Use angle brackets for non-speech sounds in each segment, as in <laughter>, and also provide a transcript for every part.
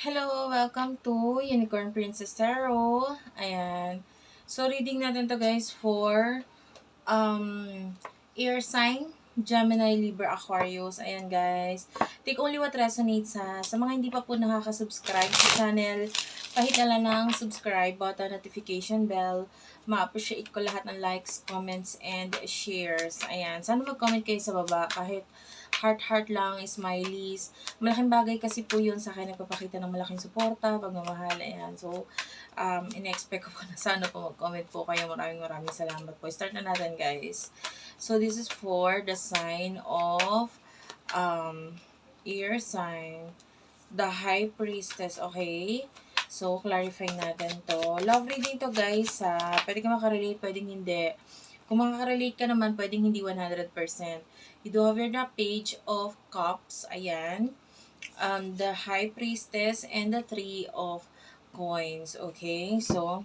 Hello! Welcome to Unicorn Princess Tarot. Ayan. So, reading natin to guys for um, air sign, Gemini, Libra, Aquarius. Ayan guys. Take only what resonates ha. Sa mga hindi pa po nakaka-subscribe sa channel, pahit na lang ng subscribe button, notification bell. Ma-appreciate ko lahat ng likes, comments, and shares. Ayan. Sana mag-comment kayo sa baba kahit heart-heart lang, smileys. Malaking bagay kasi po yun sa akin, nagpapakita ng malaking suporta, pagmamahal, ayan. So, um, in-expect ko po na sana po mag-comment po kayo. Maraming maraming salamat po. Start na natin, guys. So, this is for the sign of um, ear sign. The High Priestess, okay? So, clarify natin to. Love reading to, guys, ha. Pwede ka makarelate, pwedeng hindi. Kung makakarelate ka naman, pwedeng hindi 100%. You do have your the page of cups. Ayan. Um, the high priestess and the three of coins. Okay. So,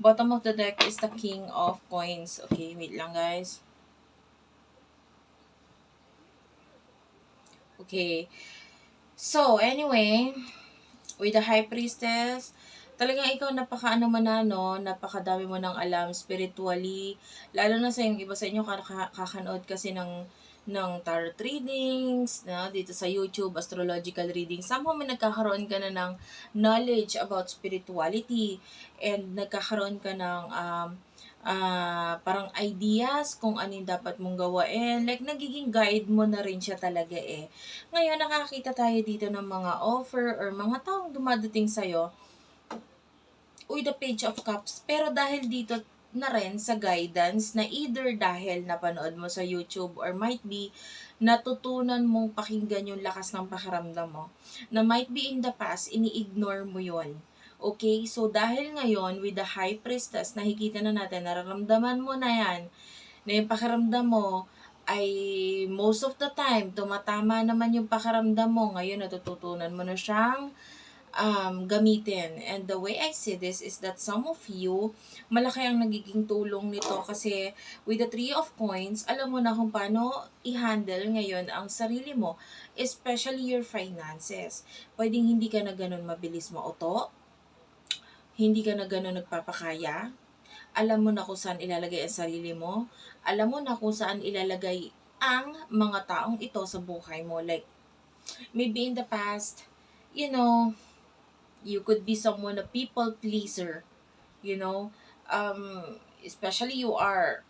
bottom of the deck is the king of coins. Okay. Wait lang guys. Okay. So, anyway, with the high priestess, talagang ikaw napaka ano man na, no, napakadami mo ng alam spiritually, lalo na sa yung iba sa inyo kakanood kasi ng ng tarot readings, na dito sa YouTube, astrological readings. Somehow may nagkakaroon ka na ng knowledge about spirituality and nagkakaroon ka ng um, uh, parang ideas kung ano yung dapat mong gawain. Like, nagiging guide mo na rin siya talaga eh. Ngayon, nakakita tayo dito ng mga offer or mga taong dumadating sa'yo with the page of cups. Pero dahil dito na rin sa guidance na either dahil napanood mo sa YouTube or might be natutunan mong pakinggan yung lakas ng pakiramdam mo. Na might be in the past, ini-ignore mo yon Okay? So, dahil ngayon, with the high priestess, nakikita na natin, nararamdaman mo na yan, na yung pakiramdam mo, ay most of the time, tumatama naman yung pakiramdam mo. Ngayon, natututunan mo na siyang um, gamitin. And the way I see this is that some of you, malaki ang nagiging tulong nito kasi with the three of coins, alam mo na kung paano i-handle ngayon ang sarili mo, especially your finances. Pwedeng hindi ka na ganun mabilis mauto, hindi ka na ganun nagpapakaya, alam mo na kung saan ilalagay ang sarili mo, alam mo na kung saan ilalagay ang mga taong ito sa buhay mo. Like, maybe in the past, you know, you could be someone a people pleaser you know? Um especially you are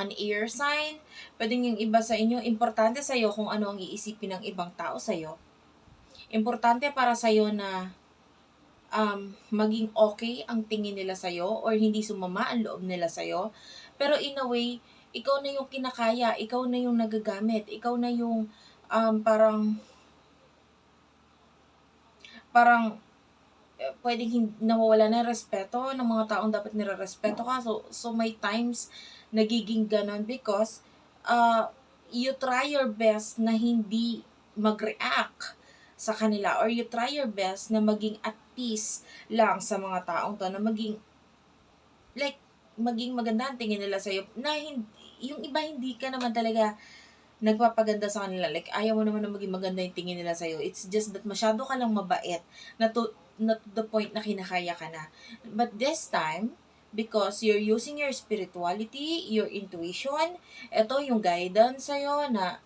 an air sign pwedeng yung iba sa inyo importante sa iyo kung ano ang iisipin ng ibang tao sa iyo importante para sa iyo na um, maging okay ang tingin nila sa iyo or hindi sumama ang loob nila sa iyo pero in a way ikaw na yung kinakaya ikaw na yung nagagamit ikaw na yung um, parang parang pwedeng hindi, nawawala na respeto ng mga taong dapat nire-respeto ka. So, so may times nagiging ganon because uh, you try your best na hindi mag-react sa kanila or you try your best na maging at peace lang sa mga taong to na maging like maging maganda ang tingin nila sa iyo na hindi, yung iba hindi ka naman talaga nagpapaganda sa kanila. Like, ayaw mo naman na maging maganda yung tingin nila sa'yo. It's just that masyado ka lang mabait na to, not the point na kinakaya ka na. But this time, because you're using your spirituality, your intuition, ito yung guidance sa'yo na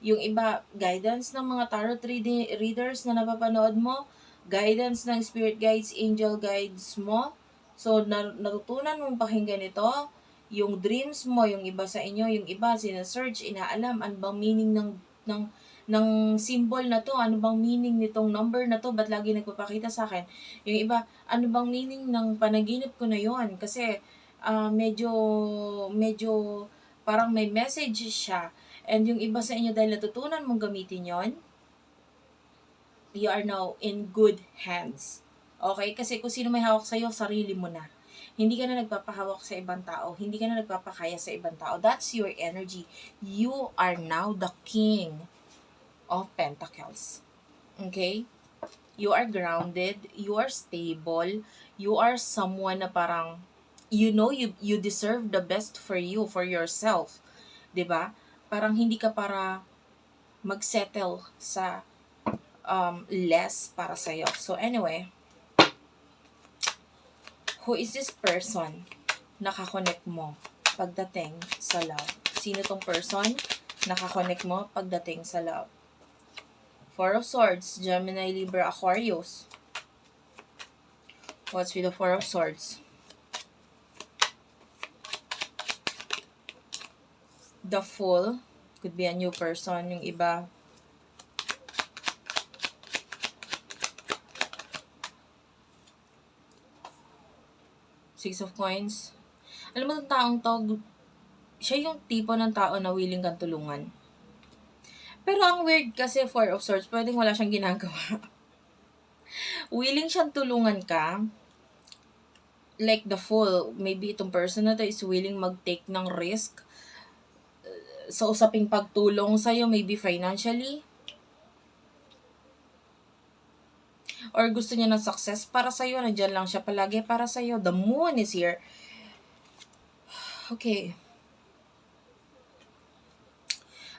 yung iba, guidance ng mga tarot reading, readers na napapanood mo, guidance ng spirit guides, angel guides mo. So, natutunan mong pakinggan ito, yung dreams mo, yung iba sa inyo, yung iba, sina-search, inaalam, ano bang meaning ng, ng ng symbol na to, ano bang meaning nitong number na to, ba't lagi nagpapakita sa akin? Yung iba, ano bang meaning ng panaginip ko na yon Kasi, uh, medyo, medyo, parang may message siya. And yung iba sa inyo, dahil natutunan mong gamitin yon you are now in good hands. Okay? Kasi kung sino may hawak sa'yo, sarili mo na. Hindi ka na nagpapahawak sa ibang tao. Hindi ka na nagpapakaya sa ibang tao. That's your energy. You are now the king of Pentacles. Okay? You are grounded, you are stable, you are someone na parang you know you you deserve the best for you, for yourself. 'Di ba? Parang hindi ka para magsettle sa um, less para sa'yo. So, anyway, who is this person nakakonect mo pagdating sa love? Sino tong person nakakonect mo pagdating sa love? Four of Swords, Gemini, Libra, Aquarius. What's with the Four of Swords? The Fool. Could be a new person. Yung iba, Six of Coins. Alam mo itong taong to, siya yung tipo ng tao na willing kang tulungan. Pero ang weird kasi Four of Swords, pwedeng wala siyang ginagawa. <laughs> willing siyang tulungan ka. Like the fool, maybe itong person na to is willing mag-take ng risk uh, sa usaping pagtulong sa'yo, maybe financially. Or gusto niya ng success para sa'yo, nandyan lang siya palagi para sa'yo. The moon is here. <sighs> Okay.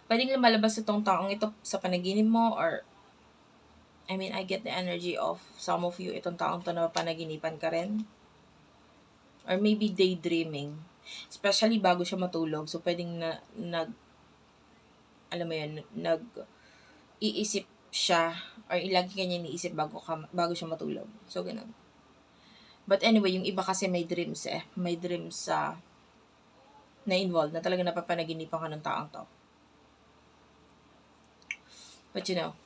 Pwedeng lumalabas itong taong ito sa panaginip mo or I mean, I get the energy of some of you, itong taong to na panaginipan ka rin. Or maybe daydreaming. Especially bago siya matulog. So, pwedeng na, nag, alam mo yun, nag, iisip siya or ilagi kanya iniisip bago, ka, bago siya matulog. So, ganun. But anyway, yung iba kasi may dreams eh. May dreams sa na involved na talaga napapanaginipan ka ng taong to. But you know,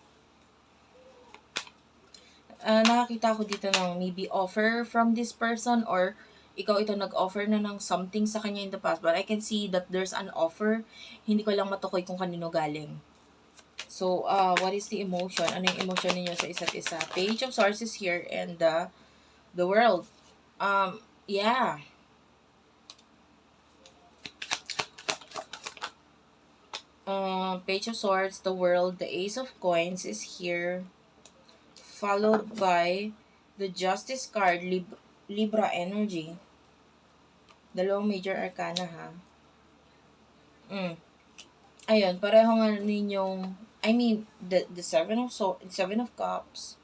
uh, nakakita ko dito ng maybe offer from this person or ikaw ito nag-offer na ng something sa kanya in the past. But I can see that there's an offer. Hindi ko lang matukoy kung kanino galing. So, uh, what is the emotion? Ano yung emotion ninyo sa isa't isa? Page of Swords here and the, the world. Um, yeah. Uh, Page of Swords, the world, the Ace of Coins is here. Followed by the Justice card, Lib Libra energy. Dalawang major arcana ha. Mm. Ayun, pareho nga ninyong, I mean, the, the seven of so seven of cups.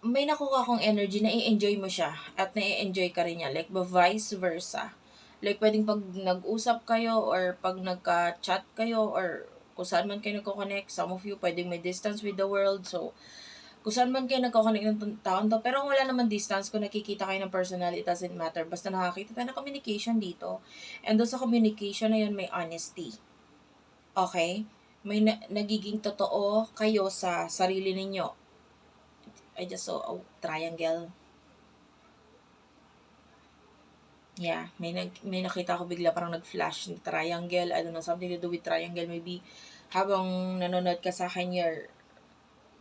May nakuha kong energy na i-enjoy mo siya at na i-enjoy ka rin niya. Like, ba vice versa. Like, pwedeng pag nag-usap kayo or pag nagka-chat kayo or kung saan man kayo nagko-connect, some of you pwedeng may distance with the world. So, kung saan man kayo nagko-connect ng taon to. Pero wala naman distance, kung nakikita kayo ng personal, it doesn't matter. Basta nakakita tayo ng communication dito. And doon sa communication na yun, may honesty. Okay? May na- nagiging totoo kayo sa sarili ninyo. I just saw a triangle. Yeah, may nag may nakita ko bigla parang nag-flash ng triangle. I don't know, something to do with triangle. Maybe habang nanonood ka sa akin, you're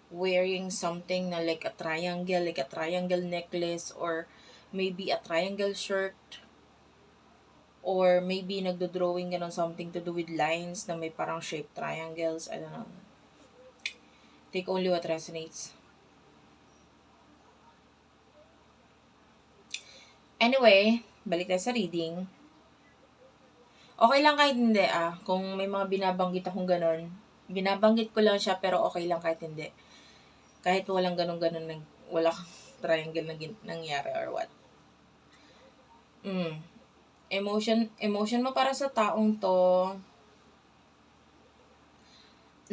wearing something na like a triangle, like a triangle necklace, or maybe a triangle shirt. Or maybe nagdo-drawing ng something to do with lines na may parang shaped triangles. I don't know. Take only what resonates. Anyway, balik tayo sa reading. Okay lang kahit hindi ah. Kung may mga binabanggit akong ganun, binabanggit ko lang siya pero okay lang kahit hindi. Kahit walang ganun-ganun, nang, wala kang <laughs> triangle na nangyari or what. Mm. Emotion, emotion mo para sa taong to,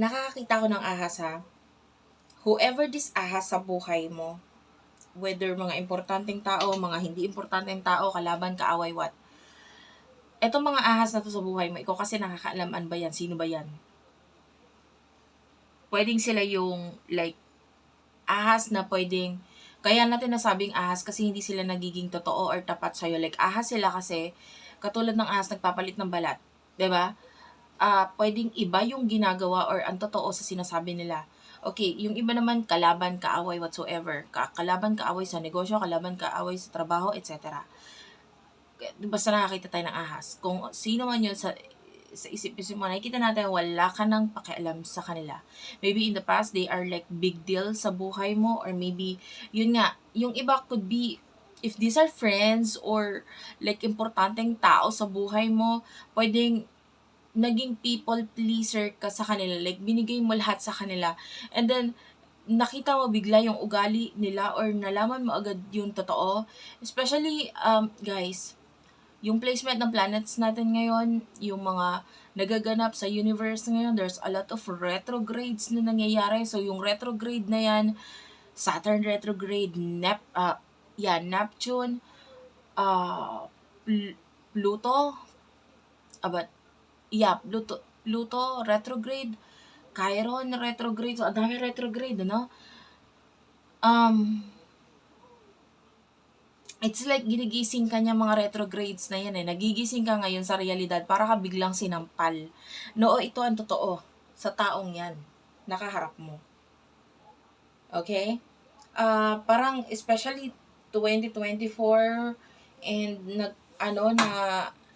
nakakakita ko ng ahas ha. Whoever this ahas sa buhay mo, whether mga importanteng tao, mga hindi importanteng tao, kalaban, kaaway, what. Etong mga ahas na to sa buhay mo, ikaw kasi nakakaalaman ba yan? Sino ba yan? Pwedeng sila yung, like, ahas na pwedeng, kaya natin nasabing ahas kasi hindi sila nagiging totoo or tapat sa'yo. Like, ahas sila kasi, katulad ng ahas nagpapalit ng balat. ba? Ah, pwedeng iba yung ginagawa or ang totoo sa sinasabi nila. Okay, yung iba naman kalaban, kaaway whatsoever. Ka kalaban, kaaway sa negosyo, kalaban, kaaway sa trabaho, etc. Basta nakakita tayo ng ahas. Kung sino man yun sa sa isip-isip mo, nakikita natin wala ka nang pakialam sa kanila. Maybe in the past, they are like big deal sa buhay mo or maybe, yun nga, yung iba could be if these are friends or like importanteng tao sa buhay mo, pwedeng naging people pleaser ka sa kanila. Like, binigay mo lahat sa kanila. And then, nakita mo bigla yung ugali nila or nalaman mo agad yung totoo. Especially, um, guys, yung placement ng planets natin ngayon, yung mga nagaganap sa universe ngayon, there's a lot of retrogrades na nangyayari. So, yung retrograde na yan, Saturn retrograde, Nep, uh, yeah, Neptune, uh, Pl- Pluto, abat, yeah, Pluto, Pluto retrograde, Chiron retrograde, so ang dami retrograde, ano? Um, it's like ginigising ka niya mga retrogrades na yan eh. Nagigising ka ngayon sa realidad para ka biglang sinampal. Noo, ito ang totoo sa taong yan. Nakaharap mo. Okay? Ah, parang especially 2024 and nag ano na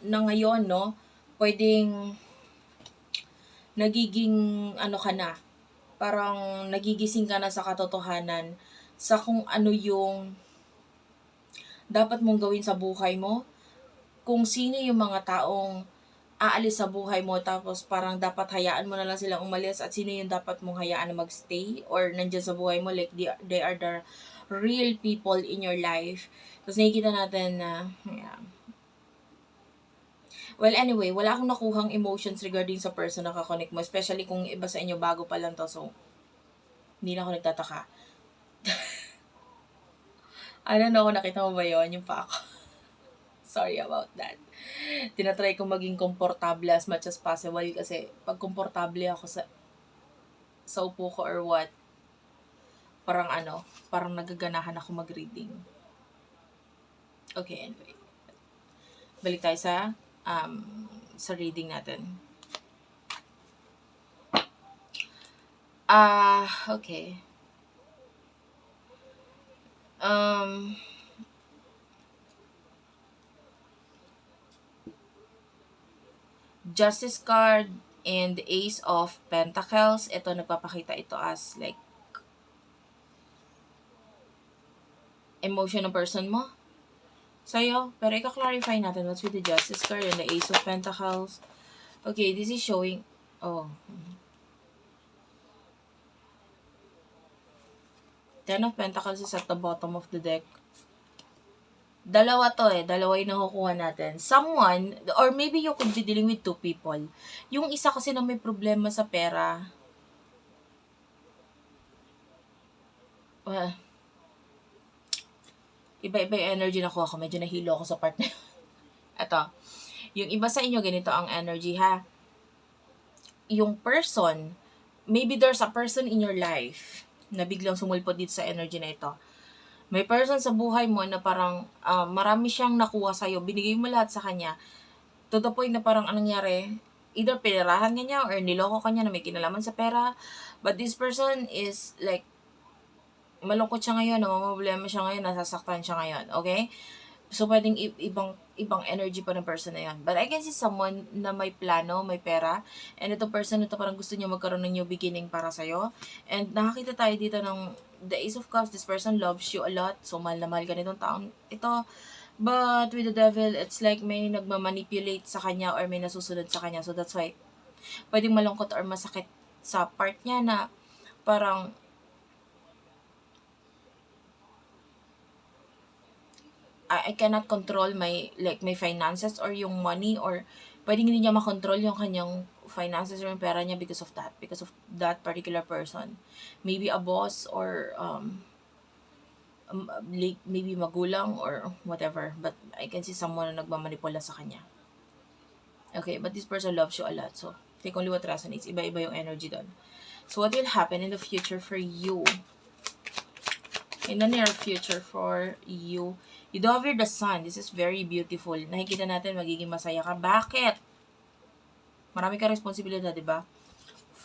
na ngayon no, pwedeng nagiging ano ka na, parang nagigising ka na sa katotohanan sa kung ano yung dapat mong gawin sa buhay mo, kung sino yung mga taong aalis sa buhay mo tapos parang dapat hayaan mo na lang silang umalis at sino yung dapat mong hayaan na magstay or nandyan sa buhay mo like they, they are the real people in your life. Tapos nakikita natin na, yeah. Well, anyway, wala akong nakuhang emotions regarding sa person na kakonect mo, especially kung iba sa inyo bago pa lang to, so, hindi na ako nagtataka. ano na ako, nakita mo ba yon Yung pa ako. <laughs> Sorry about that. Tinatry ko maging komportable as much as possible kasi pag komportable ako sa sa upo ko or what, parang ano, parang nagaganahan ako mag-reading. Okay, anyway. Balik tayo sa um, sa reading natin. Ah, okay. Um, Justice card and Ace of Pentacles. Ito, nagpapakita ito as like emotion ng person mo sa'yo. Pero ika-clarify natin what's with the Justice card and the Ace of Pentacles. Okay, this is showing, oh. Ten of Pentacles is at the bottom of the deck. Dalawa to eh. Dalawa yung nakukuha natin. Someone, or maybe you could be dealing with two people. Yung isa kasi na may problema sa pera. Well, iba-iba yung energy na kuha ko. Medyo nahilo ako sa part na yun. <laughs> Ito. Yung iba sa inyo, ganito ang energy ha. Yung person, maybe there's a person in your life na biglang sumulpot dito sa energy na ito may person sa buhay mo na parang uh, marami siyang nakuha sa'yo, binigay mo lahat sa kanya, to the point na parang anong nangyari, either pinirahan ka niya or niloko ka niya na may kinalaman sa pera, but this person is like, malungkot siya ngayon, namamroblema siya ngayon, nasasaktan siya ngayon, okay? So, pwedeng ibang ibang energy pa ng person na yan. But I can see someone na may plano, may pera, and ito person ito parang gusto niya magkaroon ng new beginning para sa'yo. And nakakita tayo dito ng the Ace of Cups, this person loves you a lot. So, mahal na mahal ka nitong taong ito. But with the devil, it's like may nagmamanipulate sa kanya or may nasusunod sa kanya. So, that's why pwedeng malungkot or masakit sa part niya na parang I, I cannot control my like my finances or yung money or pwedeng hindi niya makontrol yung kanyang finances or yung pera niya because of that because of that particular person. Maybe a boss or um, um like maybe magulang or whatever but I can see someone na nagmamanipula sa kanya. Okay but this person loves you a lot so take only what resonates. Iba-iba yung energy doon. So what will happen in the future for you? In the near future for you You dover the sun. This is very beautiful. Nakikita natin magiging masaya ka. Bakit? Marami ka responsibilidad, di ba?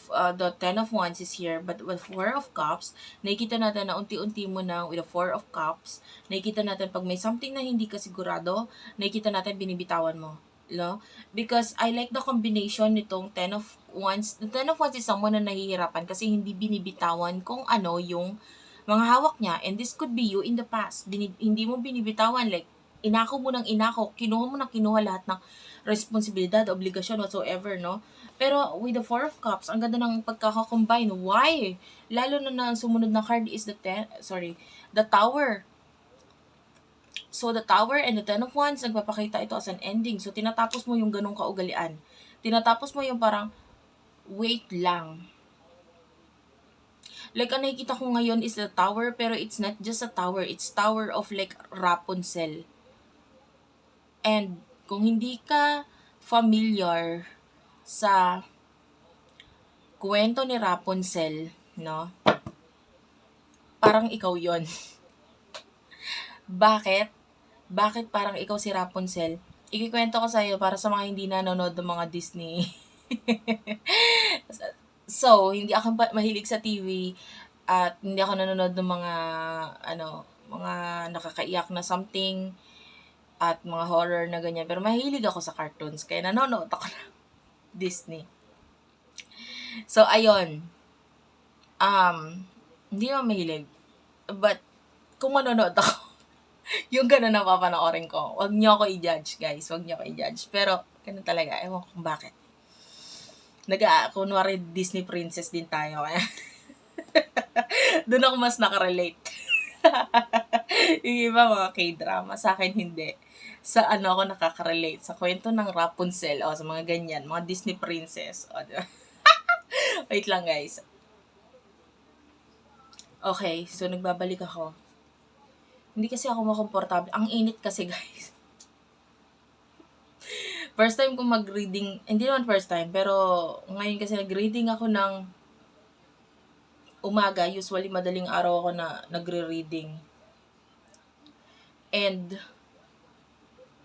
Uh, the Ten of Wands is here, but with Four of Cups, nakikita natin na unti-unti mo na with the Four of Cups, nakikita natin pag may something na hindi ka sigurado, nakikita natin binibitawan mo. No? Because I like the combination nitong Ten of Wands. The Ten of Wands is someone na nahihirapan kasi hindi binibitawan kung ano yung mga hawak niya, and this could be you in the past. Bini, hindi mo binibitawan, like, inako mo ng inako, kinuha mo ng kinuha lahat ng responsibilidad, obligasyon, whatsoever, no? Pero with the Four of Cups, ang ganda ng pagkakakombine. Why? Lalo na na sumunod na card is the ten, sorry, the Tower. So, the Tower and the Ten of Wands, nagpapakita ito as an ending. So, tinatapos mo yung ganong kaugalian. Tinatapos mo yung parang, wait lang. Like, ang nakikita ko ngayon is the tower, pero it's not just a tower. It's tower of like Rapunzel. And, kung hindi ka familiar sa kwento ni Rapunzel, no? Parang ikaw yon <laughs> Bakit? Bakit parang ikaw si Rapunzel? Ikikwento ko sa'yo para sa mga hindi nanonood ng mga Disney. <laughs> so, hindi ako mahilig sa TV at hindi ako nanonood ng mga ano, mga nakakaiyak na something at mga horror na ganyan. Pero mahilig ako sa cartoons kaya nanonood ako ng <laughs> Disney. So, ayun. Um, hindi naman mahilig. But, kung manonood ako, <laughs> yung ganun na papanoorin ko. Huwag niyo ako i-judge, guys. Huwag niyo ako i-judge. Pero, ganun talaga. Ewan ko kung bakit. Naga, kunwari Disney princess din tayo. <laughs> Doon ako mas nakarelate. <laughs> yung iba mga k-drama. Sa akin, hindi. Sa ano ako nakaka-relate? Sa kwento ng Rapunzel. O, sa mga ganyan. Mga Disney princess. O, diba? <laughs> Wait lang, guys. Okay, so nagbabalik ako. Hindi kasi ako makomportable. Ang init kasi, guys. First time ko mag-reading, hindi naman first time, pero ngayon kasi nag-reading ako ng umaga. Usually, madaling araw ako na nagre-reading. And,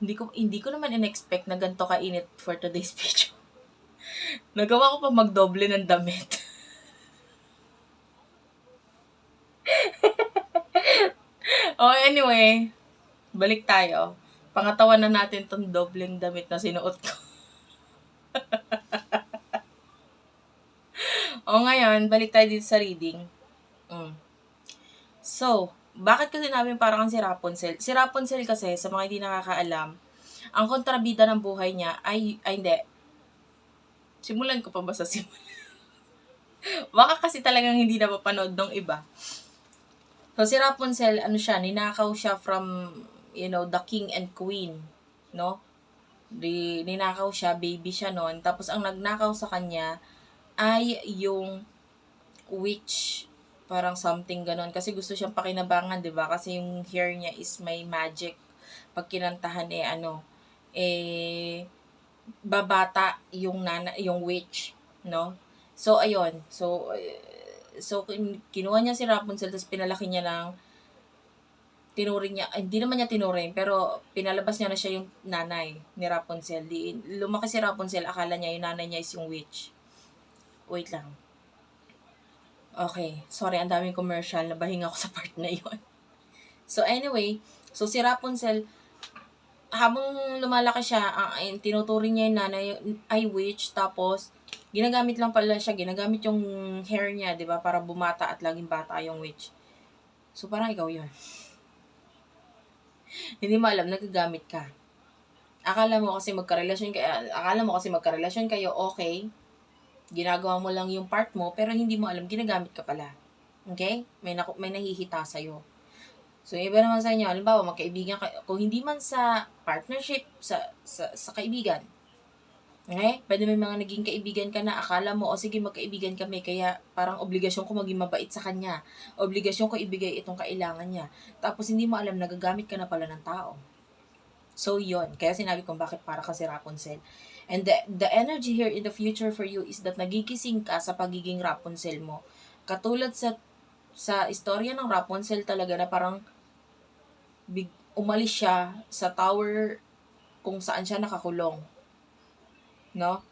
hindi ko, hindi ko naman in-expect na ganito kainit for today's <laughs> video. Nagawa ko pa magdoble ng damit. <laughs> oh, anyway, balik tayo. Pangatawan na natin tong dobleng damit na sinuot ko. <laughs> o ngayon, balik tayo dito sa reading. Mm. So, bakit kasi namin parang si Rapunzel? Si Rapunzel kasi, sa mga hindi nakakaalam, ang kontrabida ng buhay niya ay, ay hindi. Simulan ko pa ba sa simula? <laughs> Baka kasi talagang hindi na mapanood ng iba. So, si Rapunzel, ano siya, ninakaw siya from, you know, the king and queen, no? Di, ninakaw siya, baby siya noon. Tapos, ang nagnakaw sa kanya ay yung witch, parang something ganon. Kasi gusto siyang pakinabangan, di ba? Kasi yung hair niya is may magic. Pag kinantahan, eh, ano, eh, babata yung nana, yung witch, no? So, ayun. So, eh, so kinuha niya si Rapunzel, tapos pinalaki niya ng tinuring niya, hindi naman niya tinuring, pero pinalabas niya na siya yung nanay ni Rapunzel. Di, lumaki si Rapunzel, akala niya yung nanay niya is yung witch. Wait lang. Okay, sorry, ang daming commercial, nabahinga ako <laughs> sa part na yon. So anyway, so si Rapunzel, habang lumalaki siya, uh, tinuturing niya yung nanay ay witch, tapos ginagamit lang pala siya, ginagamit yung hair niya, di ba, para bumata at laging bata yung witch. So, parang ikaw yun. Hindi mo alam, nagagamit ka. Akala mo kasi magkarelasyon kayo, akala mo kasi magkarelasyon kayo, okay. Ginagawa mo lang yung part mo, pero hindi mo alam, ginagamit ka pala. Okay? May, naku, may nahihita sa'yo. So, iba naman sa inyo, halimbawa, magkaibigan kayo, kung hindi man sa partnership, sa, sa, sa kaibigan, Okay? Pwede may mga naging kaibigan ka na akala mo, o sige magkaibigan kami, kaya parang obligasyon ko maging mabait sa kanya. Obligasyon ko ibigay itong kailangan niya. Tapos hindi mo alam, nagagamit ka na pala ng tao. So, yon Kaya sinabi kong bakit para ka si Rapunzel. And the, the energy here in the future for you is that nagigising ka sa pagiging Rapunzel mo. Katulad sa sa istorya ng Rapunzel talaga na parang big, umalis siya sa tower kung saan siya nakakulong no?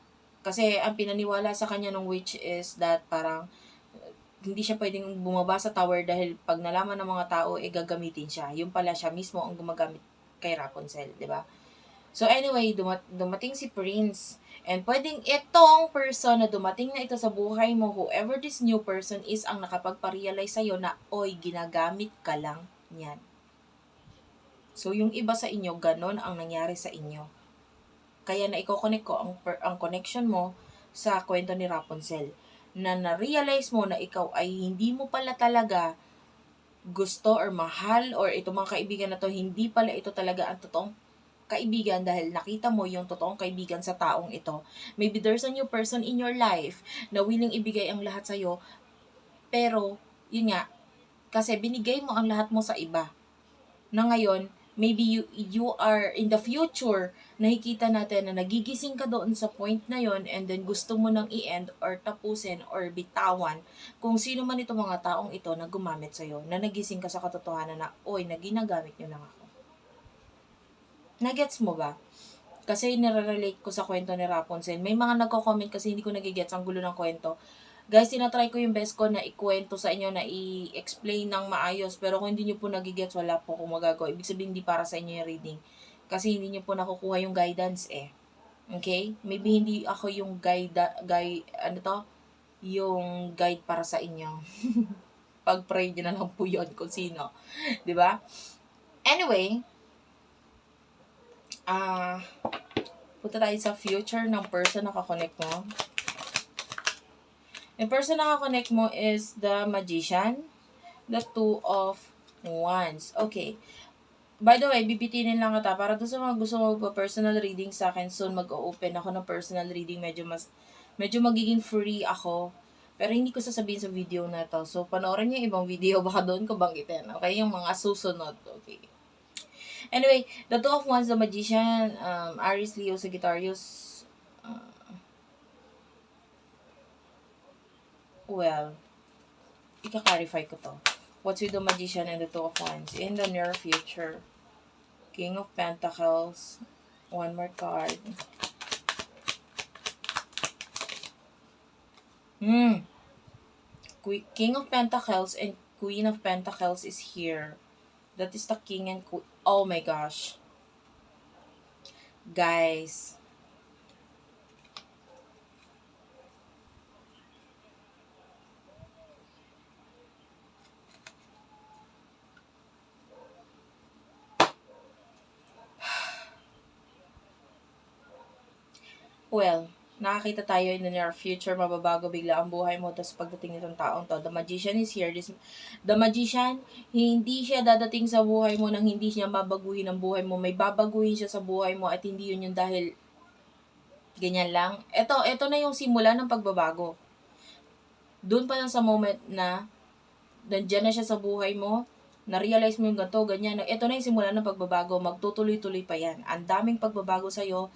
Kasi ang pinaniwala sa kanya ng witch is that parang hindi siya pwedeng bumaba sa tower dahil pag nalaman ng mga tao, eh gagamitin siya. Yung pala siya mismo ang gumagamit kay Rapunzel, di ba? So anyway, dumat dumating si Prince. And pwedeng itong person na dumating na ito sa buhay mo, whoever this new person is, ang nakapagpa-realize sa'yo na, oy, ginagamit ka lang niyan. So yung iba sa inyo, ganon ang nangyari sa inyo kaya na i-connect ko ang, per, ang connection mo sa kwento ni Rapunzel na na-realize mo na ikaw ay hindi mo pala talaga gusto or mahal or itong mga kaibigan na to, hindi pala ito talaga ang totoong kaibigan dahil nakita mo yung totoong kaibigan sa taong ito. Maybe there's a new person in your life na willing ibigay ang lahat sa'yo, pero, yun nga, kasi binigay mo ang lahat mo sa iba. Na ngayon, maybe you, you are in the future, nakikita natin na nagigising ka doon sa point na yon and then gusto mo nang i-end or tapusin or bitawan kung sino man itong mga taong ito na gumamit sa'yo, na nagising ka sa katotohanan na, oy, na ginagamit nyo lang ako. Nagets mo ba? Kasi nire-relate ko sa kwento ni Rapunzel. May mga nagko-comment kasi hindi ko nagigets ang gulo ng kwento. Guys, tinatry ko yung best ko na ikwento sa inyo, na i-explain ng maayos. Pero kung hindi nyo po nagigets, wala po akong magagawa. Ibig sabihin, hindi para sa inyo yung reading. Kasi hindi nyo po nakukuha yung guidance eh. Okay? Maybe hindi ako yung guide, guide ano to? Yung guide para sa inyo. <laughs> Pag-pray nyo na lang po yun kung sino. <laughs> ba? Anyway, ah, punta tayo sa future ng person na kakonect mo. Yung person na kakonect mo is the magician, the two of wands. Okay. By the way, bibitinin lang kita para doon sa mga gusto mo personal reading sa akin, soon mag-open ako ng personal reading. Medyo mas, medyo magiging free ako. Pero hindi ko sasabihin sa video na to. So, panoorin niyo ibang video, <laughs> baka doon ko banggitin. Okay? Yung mga susunod. Okay. Anyway, the two of wands, the magician, um, Aries, Leo, Sagittarius, uh, well, ika-clarify ko to. What's with the magician and the two of wands? In the near future, King of Pentacles, one more card. Hmm. King of Pentacles and Queen of Pentacles is here. That is the king and queen. Oh my gosh. Guys. Well, nakakita tayo in the near future, mababago bigla ang buhay mo. Tapos pagdating nitong taong to, the magician is here. This, the magician, hindi siya dadating sa buhay mo nang hindi siya babaguhin ang buhay mo. May babaguhin siya sa buhay mo at hindi yun yung dahil ganyan lang. Ito, ito na yung simula ng pagbabago. Doon pa lang sa moment na nandyan na siya sa buhay mo, na-realize mo yung ganito, ganyan. Ito na yung simula ng pagbabago. Magtutuloy-tuloy pa yan. Ang daming pagbabago sa'yo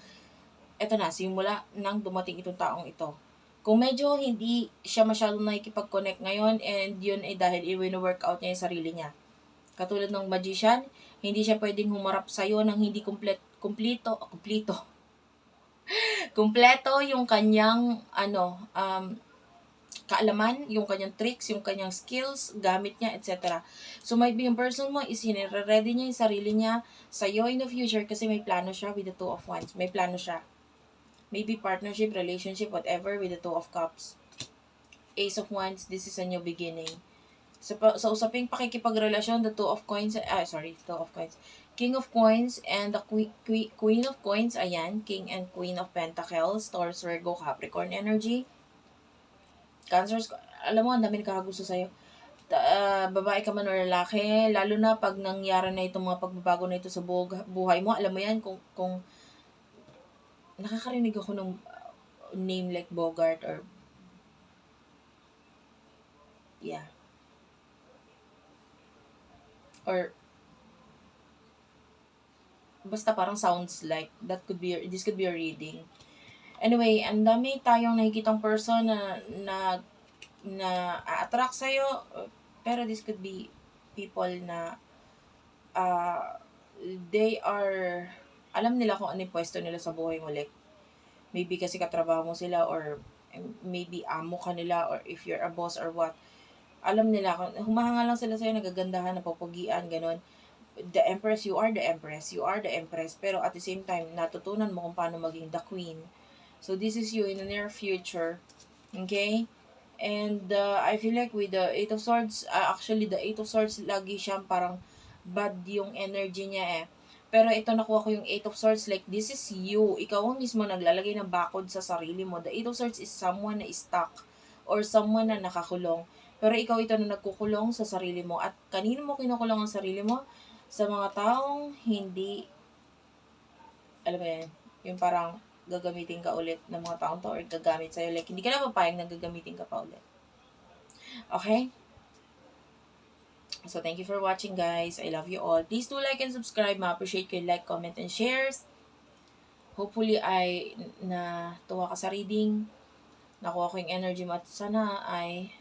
eto na, simula nang dumating itong taong ito. Kung medyo hindi siya masyadong nakikipag-connect ngayon and yun ay dahil i-workout niya yung sarili niya. Katulad ng magician, hindi siya pwedeng humarap sa'yo ng hindi komplet, kumplito, kumplito. <laughs> kumpleto yung kanyang, ano, um, kaalaman, yung kanyang tricks, yung kanyang skills, gamit niya, etc. So, maybe yung person mo is ready niya yung sarili niya sa'yo in the future kasi may plano siya with the two of wands. May plano siya maybe partnership, relationship, whatever with the Two of Cups. Ace of Wands, this is a new beginning. Sa, sa usaping pakikipagrelasyon, the Two of Coins, ah, sorry, Two of Coins. King of Coins and the que, que, Queen of Coins, ayan, King and Queen of Pentacles, Taurus, Virgo, Capricorn energy. Cancers, alam mo, ang dami nakakagusto sa'yo. Uh, babae ka man o lalaki, lalo na pag nangyari na itong mga pagbabago na ito sa buhay mo, alam mo yan, kung, kung nakakarinig ako ng uh, name like Bogart or yeah. Or basta parang sounds like that could be this could be a reading. Anyway, ang dami tayong nakikitang person na na na attract sa iyo pero this could be people na uh, they are alam nila kung ano yung pwesto nila sa buhay mo. Like, maybe kasi katrabaho mo sila or maybe amo ka nila or if you're a boss or what. Alam nila, humahanga lang sila sa'yo, nagagandahan, napapagian, ganun. The Empress, you are the Empress. You are the Empress. Pero at the same time, natutunan mo kung paano maging the Queen. So, this is you in the near future. Okay? And uh, I feel like with the Eight of Swords, uh, actually the Eight of Swords, lagi siyang parang bad yung energy niya eh Pero ito nakuha ko yung Eight of Swords, like this is you. Ikaw ang mismo naglalagay ng bakod sa sarili mo. The Eight of Swords is someone na stuck or someone na nakakulong. Pero ikaw ito na nagkukulong sa sarili mo. At kanino mo kinukulong ang sarili mo? Sa mga taong hindi, alam mo yan, yung parang gagamitin ka ulit ng mga taong to or gagamit sa'yo. Like, hindi ka na papayag na gagamitin ka pa ulit. Okay? So, thank you for watching, guys. I love you all. Please do like and subscribe. Ma-appreciate ko like, comment, and shares. Hopefully, ay na tuwa ka sa reading. Nakuha ko yung energy mo. At sana ay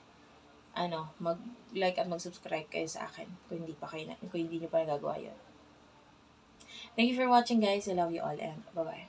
ano, mag-like at mag-subscribe kayo sa akin kung hindi pa kayo kung hindi niyo pa nagagawa yun. Thank you for watching, guys. I love you all and bye-bye.